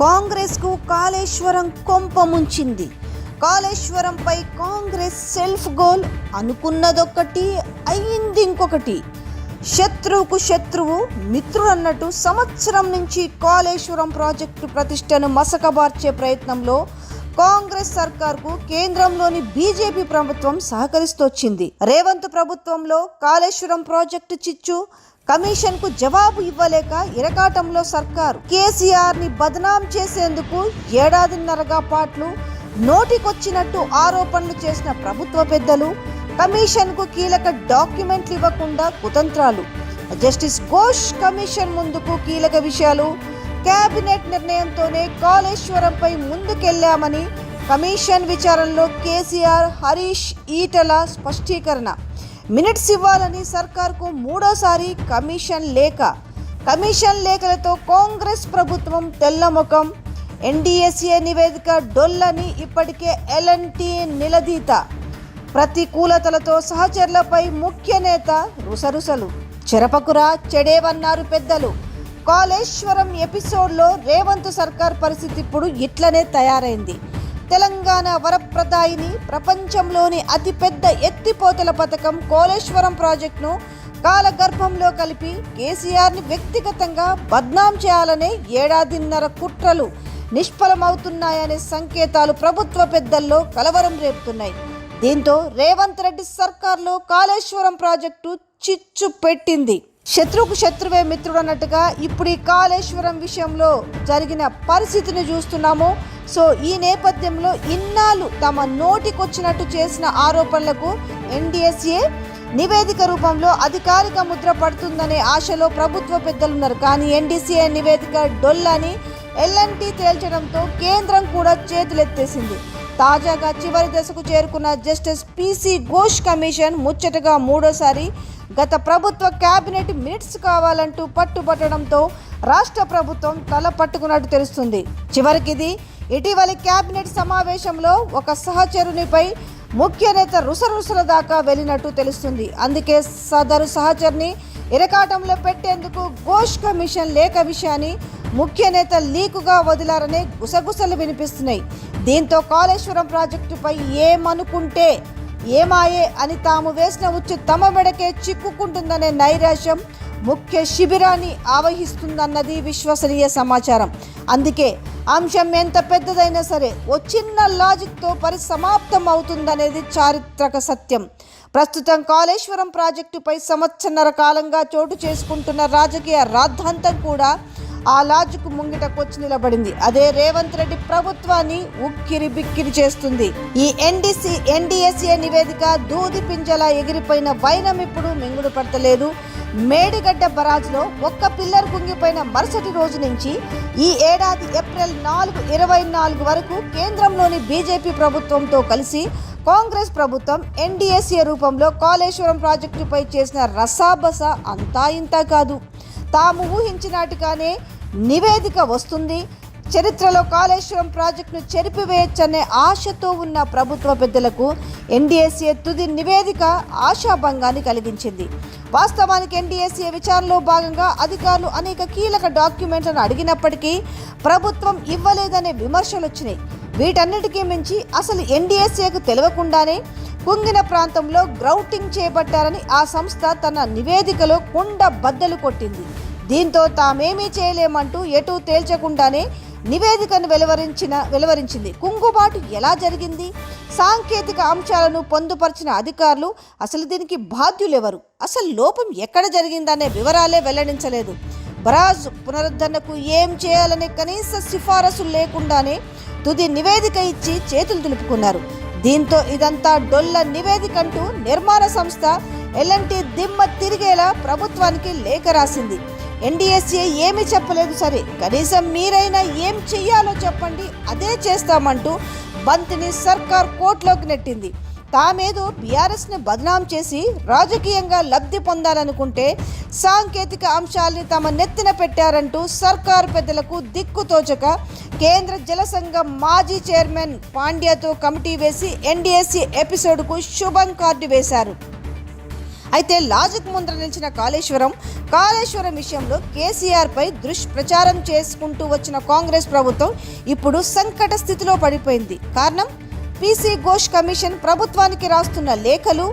కాంగ్రెస్కు కాళేశ్వరం కొంప ముంచింది. కాళేశ్వరంపై కాంగ్రెస్ సెల్ఫ్ గోల్ అనుకున్నదొక్కటి అయ్యింది ఇంకొకటి. శత్రువుకు శత్రువు మిత్రుడు అన్నట్టు సంవత్సరం నుంచి కాళేశ్వరం ప్రాజెక్టు ప్రతిష్టను మసకబార్చే ప్రయత్నంలో కాంగ్రెస్ సర్కార్కు కేంద్రంలోని బీజేపీ ప్రభుత్వం సహకరిస్తోచ్చింది. రేవంత్ ప్రభుత్వంలో కాళేశ్వరం ప్రాజెక్టు చిచ్చు కమిషన్కు జవాబు ఇవ్వలేక ఇరకాటంలో సర్కారు కేసీఆర్ని బదనాం చేసేందుకు ఏడాదిన్నరగా పాట్లు నోటికొచ్చినట్టు ఆరోపణలు చేసిన ప్రభుత్వ పెద్దలు కమిషన్కు కీలక డాక్యుమెంట్లు ఇవ్వకుండా కుతంత్రాలు. జస్టిస్ ఘోష్ కమిషన్ ముందుకు కీలక విషయాలు. కేబినెట్ నిర్ణయంతోనే కాళేశ్వరంపై ముందుకెళ్ళామని కమిషన్ విచారణలో కేసీఆర్ హరీష్ ఈటల స్పష్టీకరణ. మినిట్స్ ఇవ్వాలని సర్కార్కు మూడోసారి కమిషన్ లేఖ. కమిషన్ లేఖలతో కాంగ్రెస్ ప్రభుత్వం తెల్లముఖం. ఎన్డీఎస్ఏ నివేదిక డొల్లని ఇప్పటికే ఎల్ఎన్టీ నిలదీత. ప్రతికూలతలతో సహచరులపై ముఖ్య నేత రుసరుసలు. చెరపకురా చెడేవన్నారు పెద్దలు. కాళేశ్వరం ఎపిసోడ్లో రేవంత్ సర్కార్ పరిస్థితి ఇప్పుడు ఇట్లనే తయారైంది. తెలంగాణ వరప్రదాయిని ప్రపంచంలోని అతిపెద్ద ఎత్తిపోతల పథకం కోలేశ్వరం ప్రాజెక్టును కాలగర్భంలో కలిపి కేసీఆర్ని వ్యక్తిగతంగా బద్నాం చేయాలనే ఏడాదిన్నర కుట్రలు నిష్ఫలమవుతున్నాయనే సంకేతాలు ప్రభుత్వ పెద్దల్లో కలవరం రేపుతున్నాయి. దీంతో రేవంత్ రెడ్డి సర్కార్లో కాళేశ్వరం ప్రాజెక్టు చిచ్చు పెట్టింది. శత్రువుకు శత్రువే మిత్రుడు అన్నట్టుగా ఇప్పుడు ఈ కాళేశ్వరం విషయంలో జరిగిన పరిస్థితిని చూస్తున్నాము. సో ఈ నేపథ్యంలో ఇన్నాళ్ళు తమ నోటికొచ్చినట్టు చేసిన ఆరోపణలకు ఎన్డీఎస్ఏ నివేదిక రూపంలో అధికారిక ముద్ర పడుతుందనే ఆశలో ప్రభుత్వ పెద్దలున్నారు. కానీ ఎన్డీసీఏ నివేదిక డొల్లని ఎల్ఎన్టీ తేల్చడంతో కేంద్రం కూడా చేతులెత్తేసింది. తాజాగా చివరి దశకు చేరుకున్న జస్టిస్ పీసీ ఘోష్ కమిషన్ ముచ్చటగా మూడోసారి గత ప్రభుత్వ కేబినెట్ మినిట్స్ కావాలంటూ పట్టుబట్టడంతో రాష్ట్ర ప్రభుత్వం తల పట్టుకున్నట్టు తెలుస్తుంది. చివరికిది ఇటీవలి కేబినెట్ సమావేశంలో ఒక సహచరునిపై ముఖ్య నేత రుసరుసల దాకా వెళ్ళినట్టు తెలుస్తుంది. అందుకే సదరు సహచరిని ఇరకాటంలో పెట్టేందుకు ఘోష్ కమిషన్ లేఖ విషయాన్ని ముఖ్య నేత లీకుగా వదిలారనే గుసగుసలు వినిపిస్తున్నాయి. దీంతో కాళేశ్వరం ప్రాజెక్టుపై ఏమనుకుంటే ఏమాయే అని తాము వేసిన ఉచ్చు తమ మెడకే చిక్కుకుంటుందనే నైరాశ్యం ముఖ్య శిబిరాన్ని ఆవహిస్తుందన్నది విశ్వసనీయ సమాచారం. అందుకే అంశం ఎంత పెద్దదైనా సరే ఓ చిన్న లాజిక్తో పరిసమాప్తం అవుతుందనేది చారిత్రక సత్యం. ప్రస్తుతం కాళేశ్వరం ప్రాజెక్టుపై సంవత్సరన్నర కాలంగా చోటు చేసుకుంటున్న రాజకీయ రాద్ధాంతం కూడా ఆ లాజుకు ముంగిటకొచ్చి నిలబడింది. అదే రేవంత్ రెడ్డి ప్రభుత్వాన్ని ఉక్కిరి బిక్కిరి చేస్తుంది. ఈ ఎన్డీసీ ఎన్డీఎస్ఏ నివేదిక దూది పింజలా ఎగిరిపోయిన వైనం ఇప్పుడు మింగుడు పడతలేదు. మేడిగడ్డ బరాజ్లో ఒక్క పిల్లర్ కుంగిపోయిన మరుసటి రోజు నుంచి ఈ ఏడాది ఏప్రిల్ నాలుగు ఇరవై నాలుగు వరకు కేంద్రంలోని బీజేపీ ప్రభుత్వంతో కలిసి కాంగ్రెస్ ప్రభుత్వం ఎన్డీఎస్ఏ రూపంలో కాళేశ్వరం ప్రాజెక్టుపై చేసిన రసాబస అంతా ఇంతా కాదు. తాము ఊహించినట్టుగానే నివేదిక వస్తుంది చరిత్రలో కాళేశ్వరం ప్రాజెక్టును చెరిపివేయొచ్చనే ఆశతో ఉన్న ప్రభుత్వ పెద్దలకు ఎన్డీఎస్ఏ తుది నివేదిక ఆశాభంగాన్ని కలిగించింది. వాస్తవానికి ఎన్డీఎస్ఏ విచారణలో భాగంగా అధికారులు అనేక కీలక డాక్యుమెంట్లను అడిగినప్పటికీ ప్రభుత్వం ఇవ్వలేదనే విమర్శలు వచ్చినాయి వీటన్నిటికీ మించి అసలు ఎన్డీఎస్ఏకు తెలియకుండానే కుంగిన ప్రాంతంలో గ్రౌటింగ్ చేపట్టారని ఆ సంస్థ తన నివేదికలో కుండ బద్దలు కొట్టింది. దీంతో తామేమీ చేయలేమంటూ ఎటూ తేల్చకుండానే నివేదికను వెలువరించిన వెలువరించింది. కుంగుబాటు ఎలా జరిగింది? సాంకేతిక అంశాలను పొందుపరిచిన అధికారులు అసలు దీనికి బాధ్యులెవరు? అసలు లోపం ఎక్కడ జరిగిందనే వివరాలే వెల్లడించలేదు. బరాజ్ పునరుద్ధరణకు ఏం చేయాలనే కనీస సిఫారసు లేకుండానే తుది నివేదిక ఇచ్చి చేతులు దులుపుకున్నారు. దీంతో ఇదంతా డొల్ల నివేదిక అంటూ నిర్మాణ సంస్థ ఎల్ఎన్టీ దిమ్మ తిరిగేలా ప్రభుత్వానికి లేఖ రాసింది. ఎన్డీఎస్ఏ ఏమి చెప్పలేదు సరే. కనీసం మీరైనా ఏం చెయ్యాలో చెప్పండి. అదే చేస్తామంటూ బంతిని సర్కార్ కోర్టులోకి నెట్టింది. తామేదో బీఆర్ఎస్ని బదనాం చేసి రాజకీయంగా లబ్ధి పొందాలనుకుంటే సాంకేతిక అంశాల్ని తమ నెత్తిన పెట్టారంటూ సర్కార్ పెద్దలకు దిక్కుతోచక కేంద్ర జల సంఘం మాజీ చైర్మన్ పాండ్యాతో కమిటీ వేసి ఎన్డీఎస్సీ ఎపిసోడ్కు శుభం కార్డు వేశారు. అయితే లాజిక్ ముందర నిలిచిన కాళేశ్వరం కాళేశ్వరం విషయంలో కేసీఆర్పై దుష్ప్రచారం చేసుకుంటూ వచ్చిన కాంగ్రెస్ ప్రభుత్వం ఇప్పుడు సంకట స్థితిలో పడిపోయింది. కారణం? పీసీ ఘోష్ కమిషన్ ప్రభుత్వానికి రాస్తున్న లేఖలు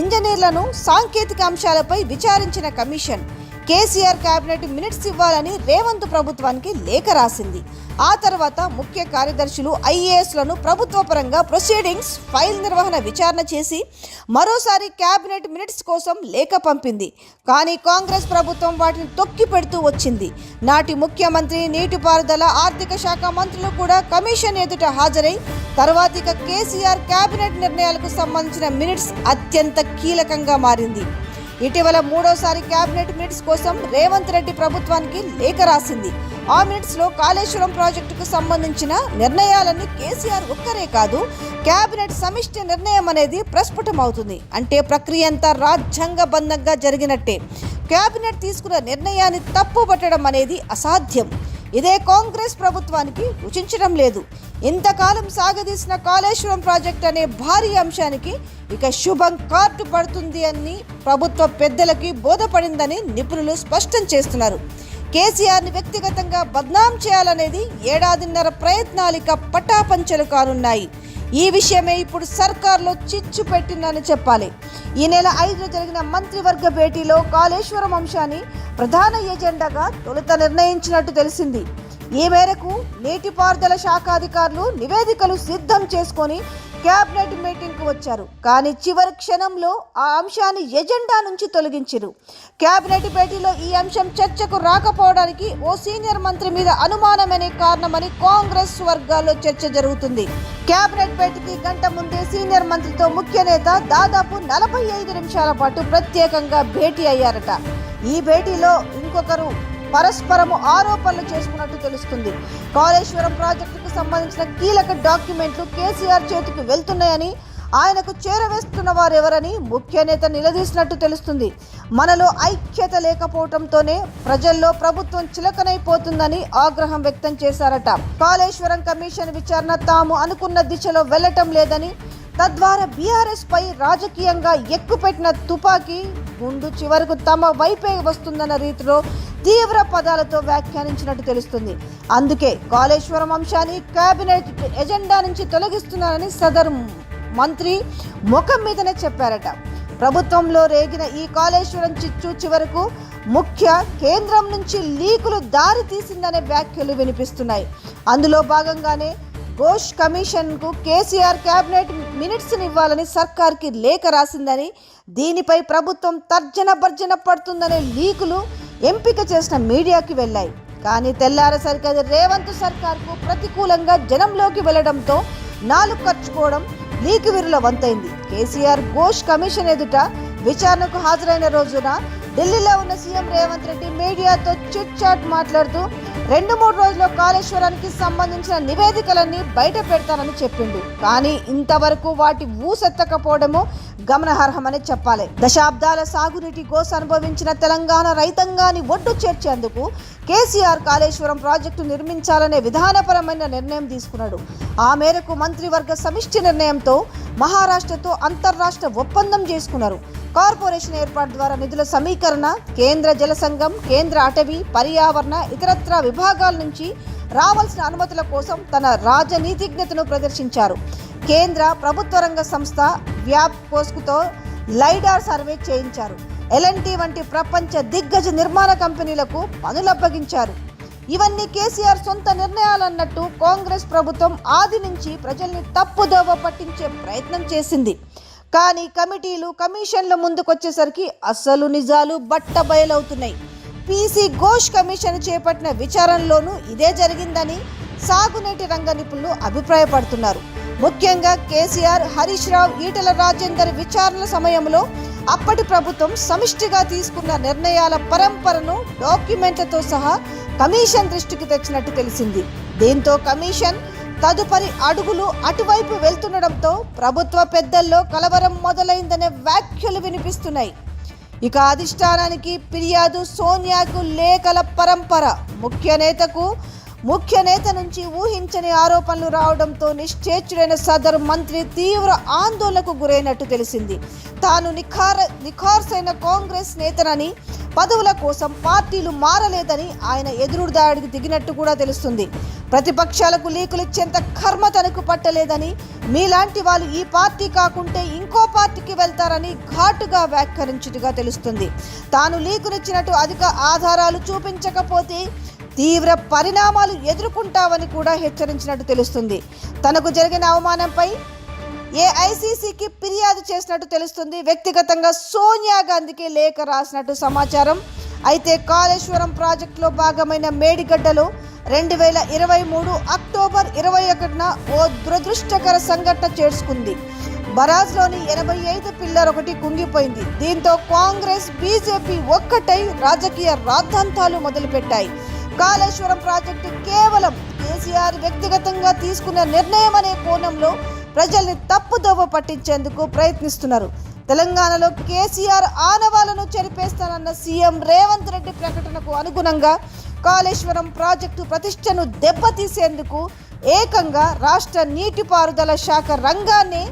ఇంజనీర్లను సాంకేతిక అంశాలపై విచారించిన కమిషన్. కేసీఆర్ కేబినెట్ మినిట్స్ ఇవ్వాలని రేవంత్ ప్రభుత్వానికి లేఖ రాసింది. ఆ తర్వాత ముఖ్య కార్యదర్శులు ఐఏఎస్లను ప్రభుత్వ పరంగా ప్రొసీడింగ్స్ ఫైల్ నిర్వహణ విచారణ చేసి మరోసారి కేబినెట్ మినిట్స్ కోసం లేఖ పంపింది. కానీ కాంగ్రెస్ ప్రభుత్వం వాటిని తొక్కి పెడుతూ వచ్చింది. నాటి ముఖ్యమంత్రి నీటిపారుదల ఆర్థిక శాఖ మంత్రులు కూడా కమిషన్ ఎదుట హాజరై తర్వాతిక కేసీఆర్ కేబినెట్ నిర్ణయాలకు సంబంధించిన మినిట్స్ అత్యంత కీలకంగా మారింది. ఇటీవల మూడోసారి కేబినెట్ మినిట్స్ కోసం రేవంత్ రెడ్డి ప్రభుత్వానికి లేఖ రాసింది. ఆ మినిట్స్లో కాళేశ్వరం ప్రాజెక్టుకు సంబంధించిన నిర్ణయాలన్నీ కేసీఆర్ ఒక్కరే కాదు కేబినెట్ సమిష్టి నిర్ణయం అనేది ప్రస్ఫుటమవుతుంది. అంటే ప్రక్రియ అంతా రాజ్యాంగబద్ధంగా జరిగినట్టే. కేబినెట్ తీసుకున్న నిర్ణయాన్ని తప్పుపట్టడం అనేది అసాధ్యం. ఇదే కాంగ్రెస్ ప్రభుత్వానికి రుచించడం లేదు. ఇంతకాలం సాగదీసిన కాళేశ్వరం ప్రాజెక్ట్ అనే భారీ అంశానికి ఇక శుభం కార్టు పడుతుంది అని ప్రభుత్వ పెద్దలకి బోధపడిందని నిపుణులు స్పష్టం చేస్తున్నారు. కేసీఆర్ని వ్యక్తిగతంగా బద్నాం చేయాలనేది ఏడాదిన్నర ప్రయత్నాలిక పటాపంచలు కానున్నాయి. ఈ విషయమే ఇప్పుడు సర్కార్లో చిచ్చు పెట్టిందని చెప్పాలి. ఈ నెల ఐదున జరిగిన మంత్రివర్గ భేటీలో కాళేశ్వరం అంశాన్ని ప్రధాన ఎజెండాగా తొలుత నిర్ణయించినట్టు తెలిసింది. ఈ మేరకు నీటిపారుదల శాఖ అధికారులు నివేదికలు సిద్ధం చేసుకొని కేబినెట్ మీటింగ్కు వచ్చారు. కానీ చివరి క్షణంలో ఆ అంశాన్ని ఎజెండా నుంచి తొలగించారు కేబినెట్ భేటీలో ఈ అంశం చర్చకు రాకపోవడానికి ఓ సీనియర్ మంత్రి మీద అనుమానమనే కారణమని కాంగ్రెస్ వర్గాల్లో చర్చ జరుగుతుంది. కేబినెట్ భేటీకి గంట ముందే సీనియర్ మంత్రితో ముఖ్య నేత దాదాపు నలభై ఐదు నిమిషాల పాటు ప్రత్యేకంగా భేటీ అయ్యారట. ఈ భేటీలో ఇంకొకరు పరస్పరము ఆరోపణలు చేసుకున్నట్టు తెలుస్తుంది. కాళేశ్వరం ప్రాజెక్టుకు సంబంధించిన కీలక డాక్యుమెంట్లు కేసీఆర్ చేతికి వెళ్తున్నాయని ఆయనకు చేరవేస్తున్న వారెవరని ముఖ్య నేత నిలదీసినట్టు తెలుస్తుంది. మనలో ఐక్యత లేకపోవడంతోనే ప్రజల్లో ప్రభుత్వం చిలకనైపోతుందని ఆగ్రహం వ్యక్తం చేశారట. కాళేశ్వరం కమిషన్ విచారణ తాము అనుకున్న దిశలో వెళ్ళటం లేదని తద్వారా బీఆర్ఎస్ పై రాజకీయంగా ఎక్కుపెట్టిన తుపాకీ గుండు చివరకు తమ వైపే వస్తుందన్న రీతిలో తీవ్ర పదాలతో వ్యాఖ్యానించినట్టు తెలుస్తుంది. అందుకే కాళేశ్వరం అంశాన్ని కేబినెట్ ఎజెండా నుంచి తొలగిస్తున్నారని సదరు మంత్రి ముఖం మీదనే చెప్పారట. ప్రభుత్వంలో రేగిన ఈ కాళేశ్వరం చిచ్చు చివరకు ముఖ్య కేంద్రం నుంచి లీకులు దారి తీసిందనే వ్యాఖ్యలు వినిపిస్తున్నాయి. అందులో భాగంగానే ఘోష్ కమిషన్కు కేసీఆర్ కేబినెట్ మినిట్స్ని ఇవ్వాలని సర్కార్కి లేఖ రాసిందని దీనిపై ప్రభుత్వం తర్జన భర్జన పడుతుందనే లీకులు ఎంపిక చేసిన మీడియాకి వెళ్ళాయి. కానీ తెల్లారేసరికి అది రేవంత్ సర్కార్కు ప్రతికూలంగా జనంలోకి వెళ్ళడంతో నాలుగు ఖర్చుకోవడం లీక్ విరుల వంతైంది. కేసీఆర్ ఘోష్ కమిషన్ ఎదుట విచారణకు హాజరైన రోజున ఢిల్లీలో ఉన్న సీఎం రేవంత్ రెడ్డి మీడియాతో చిట్ చాట్ మాట్లాడుతూ రెండు మూడు రోజుల్లో కాళేశ్వరానికి సంబంధించిన నివేదికలన్నీ బయట పెడతానని చెప్పిండు. కానీ ఇంతవరకు వాటి ఊసెత్తకపోవడము గమనార్హమని చెప్పాలి. దశాబ్దాల సాగునీటి గోస అనుభవించిన తెలంగాణ రైతాంగాన్ని ఒడ్డు చేర్చేందుకు కేసీఆర్ కాళేశ్వరం ప్రాజెక్టు నిర్మించాలనే విధానపరమైన నిర్ణయం తీసుకున్నాడు. ఆ మేరకు మంత్రివర్గ సమిష్టి నిర్ణయంతో మహారాష్ట్రతో అంతర్రాష్ట్ర ఒప్పందం చేసుకున్నారు. కార్పొరేషన్ ఏర్పాటు ద్వారా నిధుల సమీకరణ కేంద్ర జల సంఘం కేంద్ర అటవీ పర్యావరణ ఇతరత్ర విభాగాల నుంచి రావాల్సిన అనుమతుల కోసం తన రాజనీతిజ్ఞతను ప్రదర్శించారు. కేంద్ర ప్రభుత్వ రంగ సంస్థ వ్యాప్ కోస్కుతో లైడార్ సర్వే చేయించారు. ఎల్ఎన్టీ వంటి ప్రపంచ దిగ్గజ నిర్మాణ కంపెనీలకు పనులు అప్పగించారు. ఇవన్నీ కేసీఆర్ సొంత నిర్ణయాలన్నట్టు కాంగ్రెస్ ప్రభుత్వం ఆది నుంచి ప్రజల్ని తప్పుదోవ పట్టించే ప్రయత్నం చేసింది. కానీ కమిటీలు కమిషన్ల ముందుకొచ్చేసరికి అసలు నిజాలు బట్ట బయలవుతున్నాయి పీసీ ఘోష్ కమిషన్ చేపట్టిన విచారణలోనూ ఇదే జరిగిందని సాగునీటి రంగ నిపుణులు అభిప్రాయపడుతున్నారు. ముఖ్యంగా కేసీఆర్ హరీష్ రావు ఈటల రాజేందర్ విచారణ సమయంలో అప్పటి ప్రభుత్వం సమిష్టిగా తీసుకున్న నిర్ణయాల పరంపరను డాక్యుమెంట్లతో సహా కమిషన్ దృష్టికి తెచ్చినట్టు తెలిసింది. దీంతో కమిషన్ తదుపరి అడుగులు అటువైపు వెళ్తుండడంతో ప్రభుత్వ పెద్దల్లో కలవరం మొదలైందనే వ్యాఖ్యలు వినిపిస్తున్నాయి. ఇక అధిష్టానానికి ఫిర్యాదు సోనియాకు లేఖల పరంపర. ముఖ్య నేతకు ముఖ్య నేత నుంచి ఊహించని ఆరోపణలు రావడంతో నిశ్చేచుడైన సదరు మంత్రి తీవ్ర ఆందోళనకు గురైనట్టు తెలిసింది. తాను నిఖార నిఖార్సైన కాంగ్రెస్ నేతనని పదవుల కోసం పార్టీలు మారలేదని ఆయన ఎదురుదాడికి దిగినట్టు కూడా తెలుస్తుంది. ప్రతిపక్షాలకు లీకులు ఇచ్చేంత కర్మ తనకు పట్టలేదని మీలాంటి వాళ్ళు ఈ పార్టీ కాకుంటే ఇంకో పార్టీకి వెళ్తారని ఘాటుగా వ్యాఖ్యానించినట్టుగా తెలుస్తుంది. తాను లీకునిచ్చినట్టు అధిక ఆధారాలు చూపించకపోతే తీవ్ర పరిణామాలు ఎదుర్కొంటావని కూడా హెచ్చరించినట్టు తెలుస్తుంది. తనకు జరిగిన అవమానంపై ఏఐసీసీకి ఫిర్యాదు చేసినట్టు తెలుస్తుంది. వ్యక్తిగతంగా సోనియా గాంధీకి లేఖ రాసినట్టు సమాచారం అయితే కాళేశ్వరం ప్రాజెక్టులో భాగమైన మేడిగడ్డలో రెండు వేల ఇరవై మూడు అక్టోబర్ ఇరవై ఒకటిన ఓ దురదృష్టకర సంఘటన చేసుకుంది బరాజ్లోని ఎనభై ఐదు పిల్లర్ ఒకటి కుంగిపోయింది. దీంతో కాంగ్రెస్ బీజేపీ ఒక్కటై రాజకీయ రాద్ధాంతాలు మొదలుపెట్టాయి. కాళేశ్వరం ప్రాజెక్టు కేవలం కేసీఆర్ వ్యక్తిగతంగా తీసుకున్న నిర్ణయం అనే కోణంలో ప్రజల్ని తప్పుదోవ పట్టించేందుకు ప్రయత్నిస్తున్నారు. తెలంగాణలో కేసీఆర్ ఆనవాలను చెరిపేస్తానన్న సీఎం రేవంత్ రెడ్డి ప్రకటనకు అనుగుణంగా కాళేశ్వరం ప్రాజెక్టు ప్రతిష్టను దెబ్బతీసేందుకు ఏకంగా రాష్ట్ర నీటిపారుదల శాఖ రంగాన్ని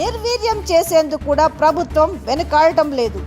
నిర్వీర్యం చేసేందుకు కూడా ప్రభుత్వం వెనుకాడటం లేదు.